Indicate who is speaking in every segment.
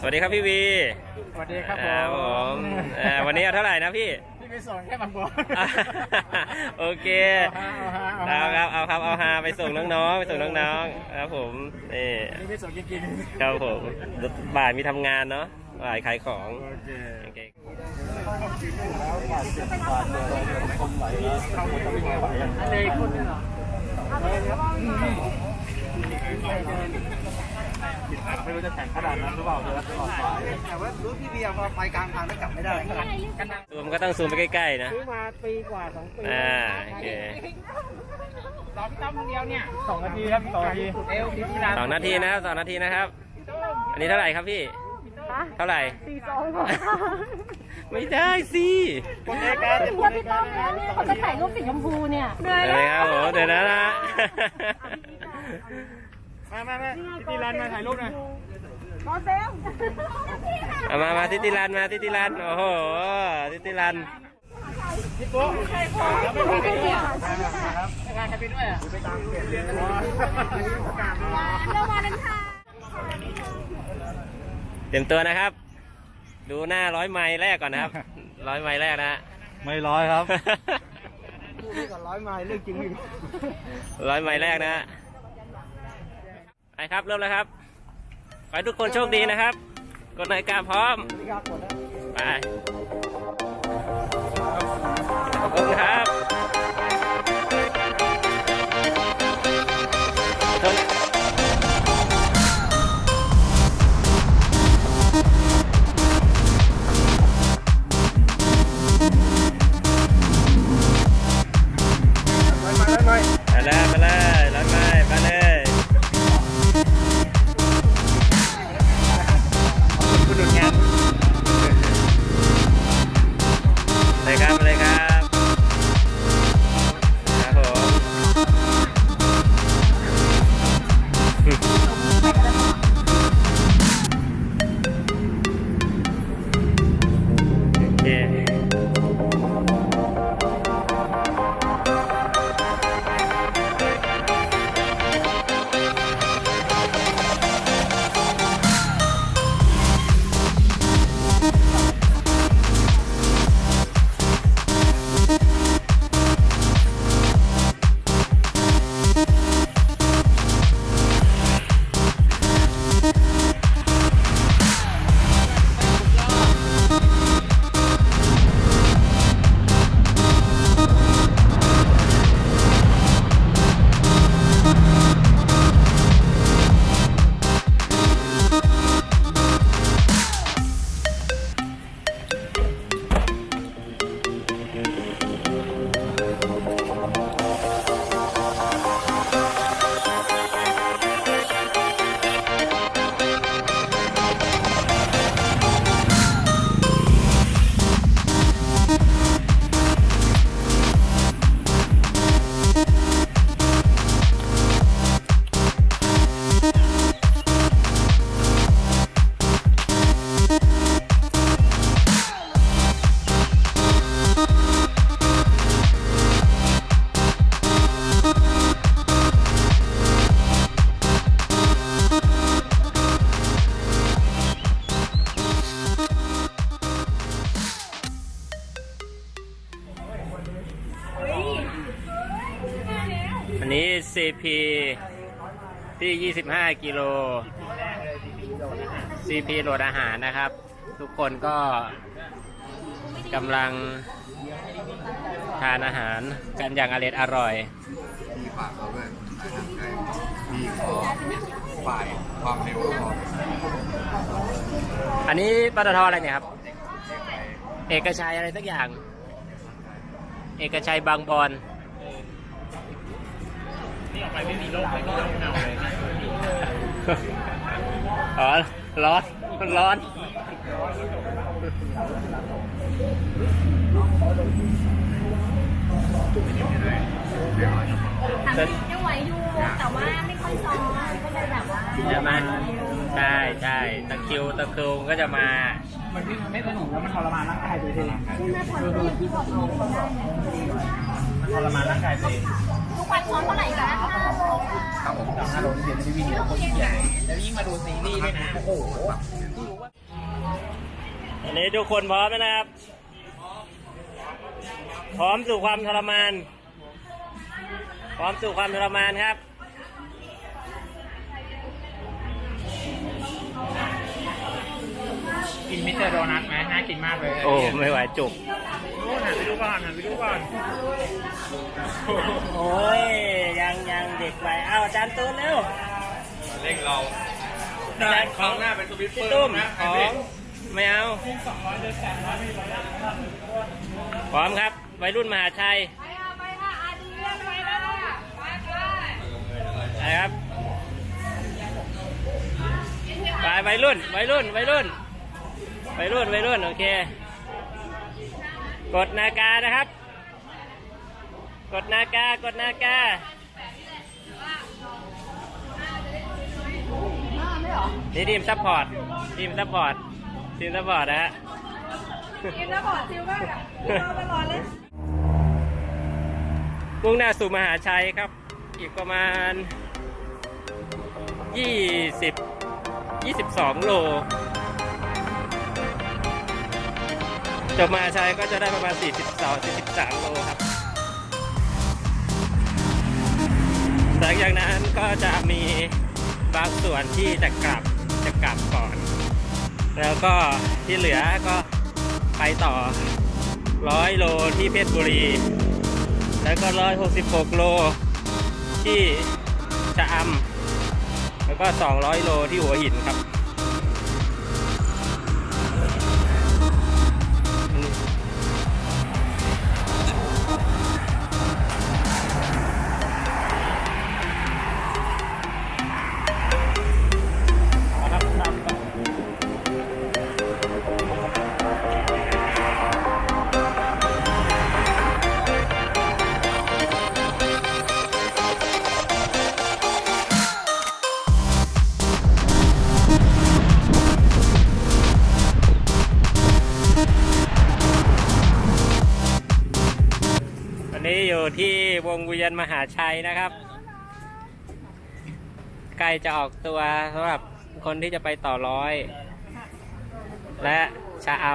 Speaker 1: สวัสดีครับพี่วี
Speaker 2: สวัสดีครับผ
Speaker 1: อ่ามผมเอ่อวันนี้เอาเท่าไหร่นะพี่
Speaker 2: พี่ไปส่งแค่บางบัว
Speaker 1: โอเค
Speaker 2: เอา
Speaker 1: เอา
Speaker 2: ฮะ
Speaker 1: ครับเอาครับเอาฮาไปส่งน้องๆไปส่งน้องๆครับผมนี่
Speaker 2: เอาฮะนี่ไปส่งกินกิน
Speaker 1: ครับผมบ่ายมีทำงานเนาะบ่ายขายของ
Speaker 2: โอเค
Speaker 1: โอเค
Speaker 2: อะไรคนนึงเหรอ ไม่รู้จะแข่งขนาดนั้นหรือเปล่าเดี๋ยวตลอดสาย
Speaker 3: แต่ว่ารู้พี่เบียร์พอไปกลางทางแล้วกลับไม่ได้
Speaker 2: กันนัง
Speaker 1: ซูมก็ต้องซูมไปใกล้ๆนะ
Speaker 2: ซื้อมาปีกว่าสองปี
Speaker 1: อ่าโอเค
Speaker 2: รอพี่ต้อมคนเดียวเนี่ยสองนาทีครับสองนาทีเอวที่ร้าน
Speaker 1: สองนาทีนะครับสองนาทีนะครับ อันนี้เท่าไหร่ครับพี่เท่าไหร่
Speaker 4: สี่สอง
Speaker 1: ไม่ได้สิ
Speaker 2: คนในการ
Speaker 4: เพื่อนพี่ต้อมนะเนี่ยเขาจะถ่ายรูปสีชมพูเนี่ยเหนื่อย
Speaker 1: เดี๋ยวนะครับผมเดี๋ยวนะนะ
Speaker 2: มามามาที่ร้านมาถ่ายรูปหน่อย
Speaker 4: รอเซล
Speaker 1: เอามามาทิติรันมาทิติรันโอ้โหทิติรัน
Speaker 2: พี่ปุ๊แล้วไม่พาไปด้วยครับไม่พาใครไปด้วยอะไปตามเปลี่ยนเรียนกันกลาง
Speaker 4: เรามาเป็นค่ะ
Speaker 1: เตรียมตัวนะครับ ดูหน้าร้อยไม้แรกก่อนนะครับ ร้อยไม้แรกนะฮะ
Speaker 2: ไม่ร้อยครับ
Speaker 3: พูดนี่ก่อนร้อยไมล์เรื่องจริงไม่รู้
Speaker 1: ร้อยไม้แรกนะฮะ ไปครับเริ่มแล้วครับ ขอให้ทุกคนโชคดีนะครับ กดนาฬิกาพร้อม
Speaker 3: นี่ครับกดแล้ว
Speaker 1: ไป CP ที่ 25 กิโล CP โหลดอาหารนะครับ ทุกคนก็กำลังทานอาหารกันอย่างอร็ดอร่อย
Speaker 5: มีฝากเขาด้วยมีขอฝ่ายความเร็วก็พอ
Speaker 1: อันนี้ปตทอะไรเนี่ยครับ เอกชัยอะไรสักอย่าง เอกชัยบางบอน
Speaker 2: นี่ออกไปไม่มีโรคไม่มีโรคเอาเลย
Speaker 1: อ๋อร้อนมันร้อน
Speaker 4: ทำยังไหวอยู่แต่ว่าไม่ค่อยซ้อมก็เลยแบบว่า
Speaker 1: จะมาใช่ใช่ตะคริวตะคริวก็จะมา
Speaker 2: มันไม่ไม่สนุกแล้วมันทรมานร่างกายตัวเอง
Speaker 4: ที่แม่พอที่ที่บอกน้องเขาได้เนี่ย
Speaker 2: มันทรมานร่างกายตัวเอง
Speaker 4: ควันซ้อมเท่าไหร่คะ
Speaker 5: ครับผม
Speaker 2: อารมณ์เดี๋ยวจะวิ่งคนใหญ่แล้วยิ่งมาดูซีรีส์ด้วยนะโอ้โห
Speaker 1: อันนี้ทุกคนพร้อมแล้วนะครับ พร้อมสู่ความทรมาน พร้อมสู่ความทรมานครับ
Speaker 2: กินมิสเตอร์โดนัทไหมน่ากินมากเลย
Speaker 1: โอ้ไม่ไหวจุก
Speaker 2: โอ้หันไปดูก่อนหันไปดูก่อน
Speaker 1: โอ้ยยังยังเด็กไปเอาอาจารย์ตูนเร็ว
Speaker 5: เร่งเรา
Speaker 1: อาจารย์
Speaker 5: คราวหน้าเป็นสวิตเปอ
Speaker 1: พี่
Speaker 5: ร์
Speaker 1: ตุ้ม
Speaker 5: นะ
Speaker 1: ของไม่เอาพร้อมครับวัยรุ่นมหาชัย
Speaker 4: ไปค่ะไปค่ะอาดีเรียนไปแล้วค่ะไปไป
Speaker 1: นะครับไปวัยรุ่นวัยรุ่นวัยรุ่น วัยรุ่นวัยรุ่นโอเค กดนากานะครับ กดนากากดนากานี่ทีมซัพพอร์ตทีมซัพพอร์ตทีมซัพพอร์ตนะฮะ
Speaker 4: กินแล้วบอดซิลมากอะเราตลอดเลย
Speaker 1: มุ่งหน้าสู่มหาชัยครับ อีกประมาณ 20 22 โล จบมหาชัยก็จะได้ประมาณ 42 43โลครับหลังจากนั้นก็จะมีบางส่วนที่จะกลับจะกลับก่อน แล้วก็ที่เหลือก็ไปต่อ 100 โลที่เพชรบุรี แล้วก็ร้อยหกสิบหกโลที่ชะอำแล้วก็สองร้อยโลที่หัวหินครับ อยู่ที่วงเวียนมหาชัยนะครับ ใกล้จะออกตัวสำหรับคนที่จะไปต่อร้อย และชะอ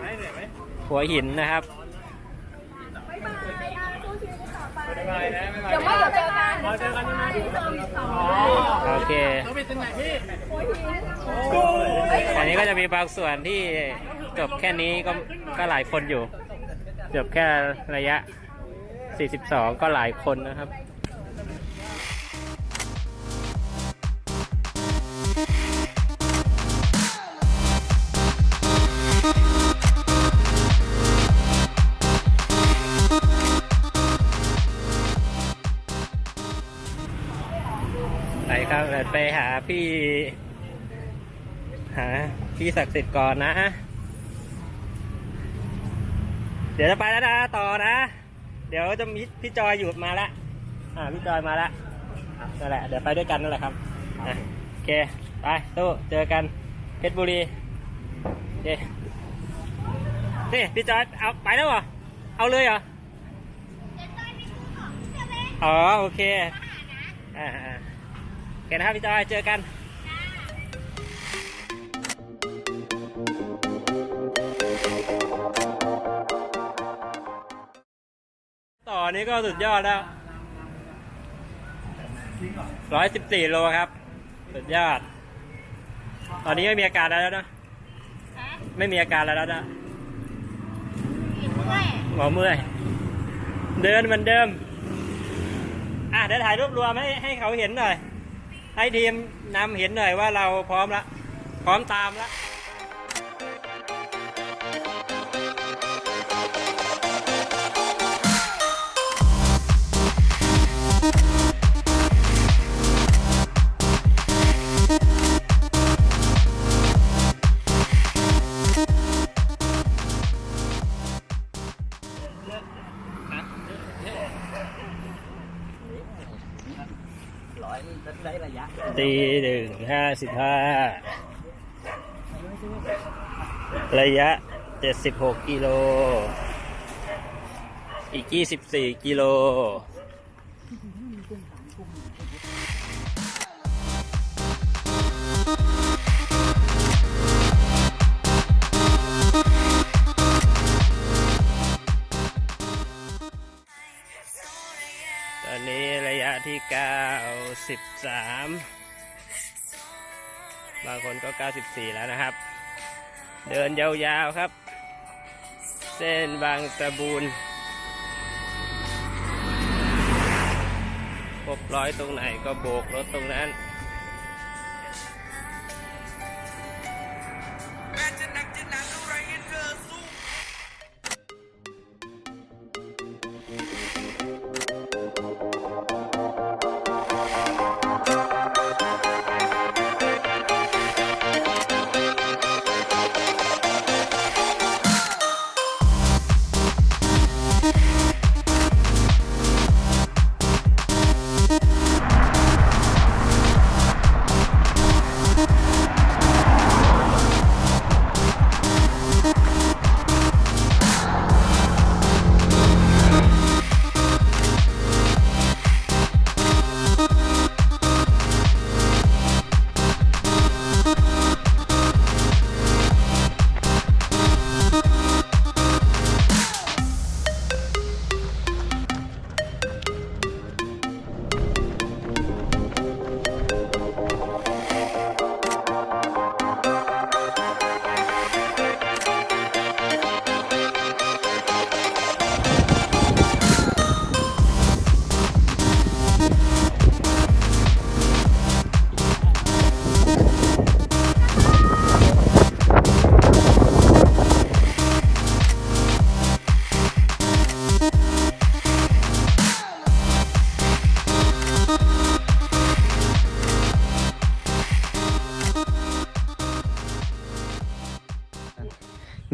Speaker 1: ำหัวหินนะครับ
Speaker 4: เดี๋ยวไม่เดี๋ยวเจอกันเจอกันที่เซอร์วิสสอง
Speaker 1: โอเค
Speaker 2: ต้องไปตรงไหนพี่
Speaker 1: อันนี้ก็จะมีบางส่วนที่จบแค่นี้ก็ก็หลายคนอยู่ จบแค่ระยะ 42 ก็หลายคนนะครับไปครับไปหาพี่ หาพี่ศักดิ์สิทธิ์ก่อนนะ เดี๋ยวจะไปแล้วนะต่อนะ เดี๋ยวจะมีพี่จอยอยู่มาละอ่าพี่จอยมาละนั่นแหละเดี๋ยวไปด้วยกันนั่นแหละครับอะโอเคไปตู้เจอกันเพชรบุรีโอเคนี่พี่จอยเอาไปแล้วเหรอเอาเลยเหรออ๋อโอเคอ่าอ่าโอเคนะครับพี่จอยเจอกัน นี้ก็สุดยอดแล้วร้อยสิบสี่โลครับ สุดยอด ตอนนี้ไม่มีอาการแล้วนะ ไม่มีอาการแล้วนะ
Speaker 4: กินเมื่อย
Speaker 1: หมอเมื่อย เดินเหมือนเดิม อะเดี๋ยวถ่ายรูปรวมให้ให้เขาเห็นหน่อย ให้ทีมนำเห็นหน่อยว่าเราพร้อมละ พร้อมตามละ ตีหนึ่งห้าสิบห้าระยะเจ็ดสิบหกกิโลอเคอีก24กิโลตอนนี้ระยะที่93บสาม บางคนก็ 94 แล้วนะครับ เดินยาวๆครับ เส้นบางตะบูนพบร้อยตรงไหนก็โบกรถตรงนั้น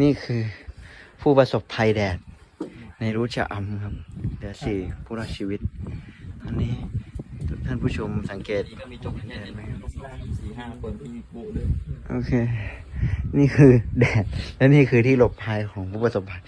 Speaker 3: นี่คือผู้ประสบภัยแดด ในรู้จะอำครับเหลือสี่ผู้รอดชีวิตอันนี้ท่านผู้ชมสังเกตก็มีจบแดดไหมครับสี่ห้าคนที่บุด้วยโอเค นี่คือแดด และนี่คือที่หลบภัยของผู้ประสบภัย